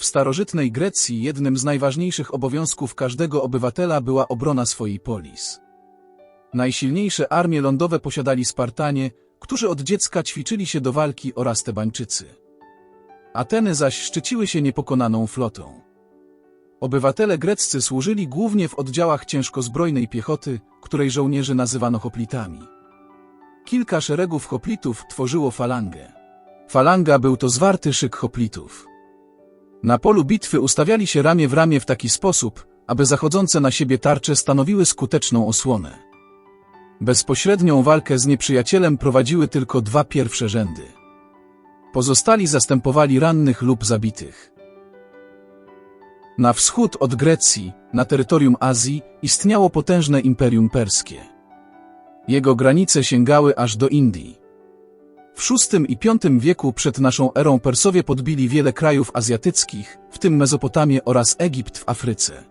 W starożytnej Grecji jednym z najważniejszych obowiązków każdego obywatela była obrona swojej polis. Najsilniejsze armie lądowe posiadali Spartanie, którzy od dziecka ćwiczyli się do walki oraz Tebańczycy. Ateny zaś szczyciły się niepokonaną flotą. Obywatele greccy służyli głównie w oddziałach ciężkozbrojnej piechoty, której żołnierzy nazywano hoplitami. Kilka szeregów hoplitów tworzyło falangę. Falanga był to zwarty szyk hoplitów. Na polu bitwy ustawiali się ramię w ramię w taki sposób, aby zachodzące na siebie tarcze stanowiły skuteczną osłonę. Bezpośrednią walkę z nieprzyjacielem prowadziły tylko dwa pierwsze rzędy. Pozostali zastępowali rannych lub zabitych. Na wschód od Grecji, na terytorium Azji, istniało potężne imperium perskie. Jego granice sięgały aż do Indii. W VI i V wieku przed naszą erą Persowie podbili wiele krajów azjatyckich, w tym Mezopotamię oraz Egipt w Afryce.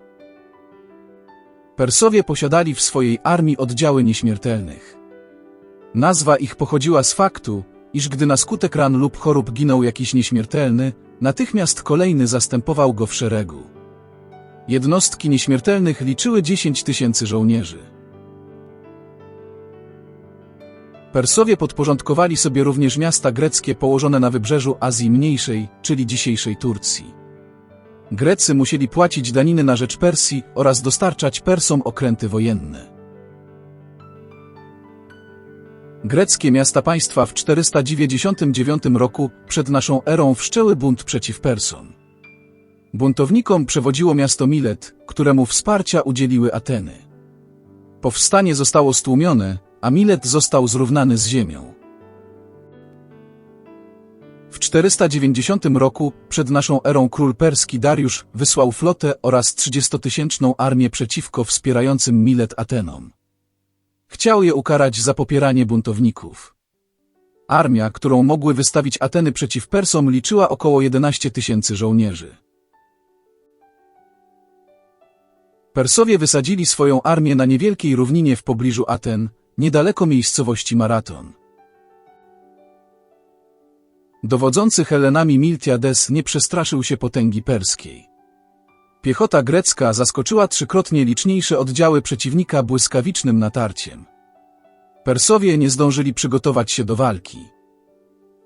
Persowie posiadali w swojej armii oddziały nieśmiertelnych. Nazwa ich pochodziła z faktu, iż gdy na skutek ran lub chorób ginął jakiś nieśmiertelny, natychmiast kolejny zastępował go w szeregu. Jednostki nieśmiertelnych liczyły 10 tysięcy żołnierzy. Persowie podporządkowali sobie również miasta greckie położone na wybrzeżu Azji Mniejszej, czyli dzisiejszej Turcji. Grecy musieli płacić daniny na rzecz Persji oraz dostarczać Persom okręty wojenne. Greckie miasta państwa w 499 roku przed naszą erą wszczęły bunt przeciw Persom. Buntownikom przewodziło miasto Milet, któremu wsparcia udzieliły Ateny. Powstanie zostało stłumione, a Milet został zrównany z ziemią. W 490 roku przed naszą erą król perski Dariusz wysłał flotę oraz 30-tysięczną armię przeciwko wspierającym Milet Atenom. Chciał je ukarać za popieranie buntowników. Armia, którą mogły wystawić Ateny przeciw Persom liczyła około 11 tysięcy żołnierzy. Persowie wysadzili swoją armię na niewielkiej równinie w pobliżu Aten, niedaleko miejscowości Maraton. Dowodzący Helenami Miltiades nie przestraszył się potęgi perskiej. Piechota grecka zaskoczyła trzykrotnie liczniejsze oddziały przeciwnika błyskawicznym natarciem. Persowie nie zdążyli przygotować się do walki.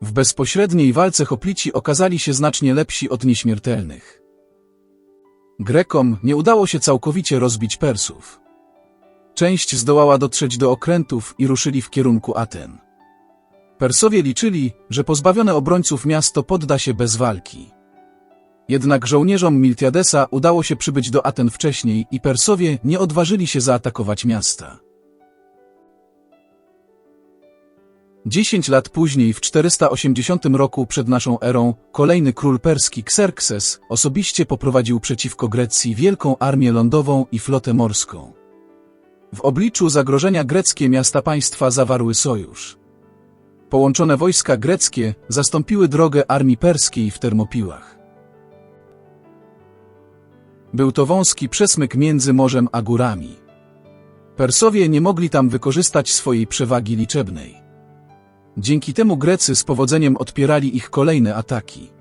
W bezpośredniej walce hoplici okazali się znacznie lepsi od nieśmiertelnych. Grekom nie udało się całkowicie rozbić Persów. Część zdołała dotrzeć do okrętów i ruszyli w kierunku Aten. Persowie liczyli, że pozbawione obrońców miasto podda się bez walki. Jednak żołnierzom Miltiadesa udało się przybyć do Aten wcześniej i Persowie nie odważyli się zaatakować miasta. Dziesięć lat później, w 480 roku przed naszą erą, kolejny król perski Xerxes osobiście poprowadził przeciwko Grecji wielką armię lądową i flotę morską. W obliczu zagrożenia greckie miasta państwa zawarły sojusz. Połączone wojska greckie zastąpiły drogę armii perskiej w Termopiłach. Był to wąski przesmyk między morzem a górami. Persowie nie mogli tam wykorzystać swojej przewagi liczebnej. Dzięki temu Grecy z powodzeniem odpierali ich kolejne ataki.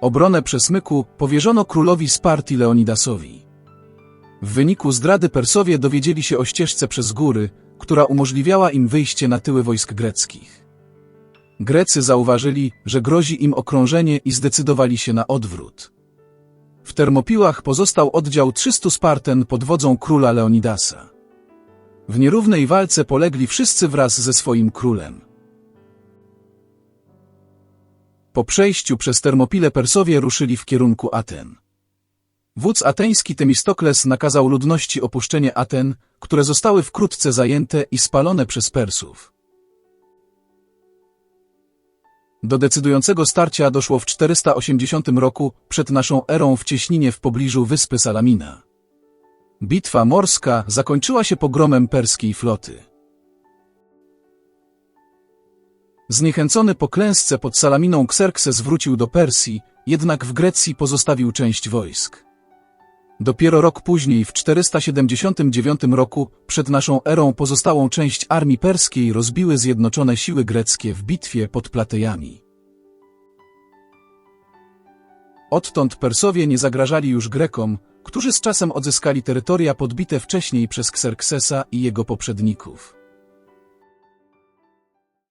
Obronę przesmyku powierzono królowi Sparti Leonidasowi. W wyniku zdrady Persowie dowiedzieli się o ścieżce przez góry, która umożliwiała im wyjście na tyły wojsk greckich. Grecy zauważyli, że grozi im okrążenie i zdecydowali się na odwrót. W Termopiłach pozostał oddział 300 Sparten pod wodzą króla Leonidasa. W nierównej walce polegli wszyscy wraz ze swoim królem. Po przejściu przez Termopile Persowie ruszyli w kierunku Aten. Wódz ateński Temistokles nakazał ludności opuszczenie Aten, które zostały wkrótce zajęte i spalone przez Persów. Do decydującego starcia doszło w 480 roku przed naszą erą w cieśninie w pobliżu wyspy Salamina. Bitwa morska zakończyła się pogromem perskiej floty. Zniechęcony po klęsce pod Salaminą Xerxes wrócił do Persji, jednak w Grecji pozostawił część wojsk. Dopiero rok później, w 479 roku, przed naszą erą pozostałą część armii perskiej rozbiły zjednoczone siły greckie w bitwie pod Platejami. Odtąd Persowie nie zagrażali już Grekom, którzy z czasem odzyskali terytoria podbite wcześniej przez Xerxesa i jego poprzedników.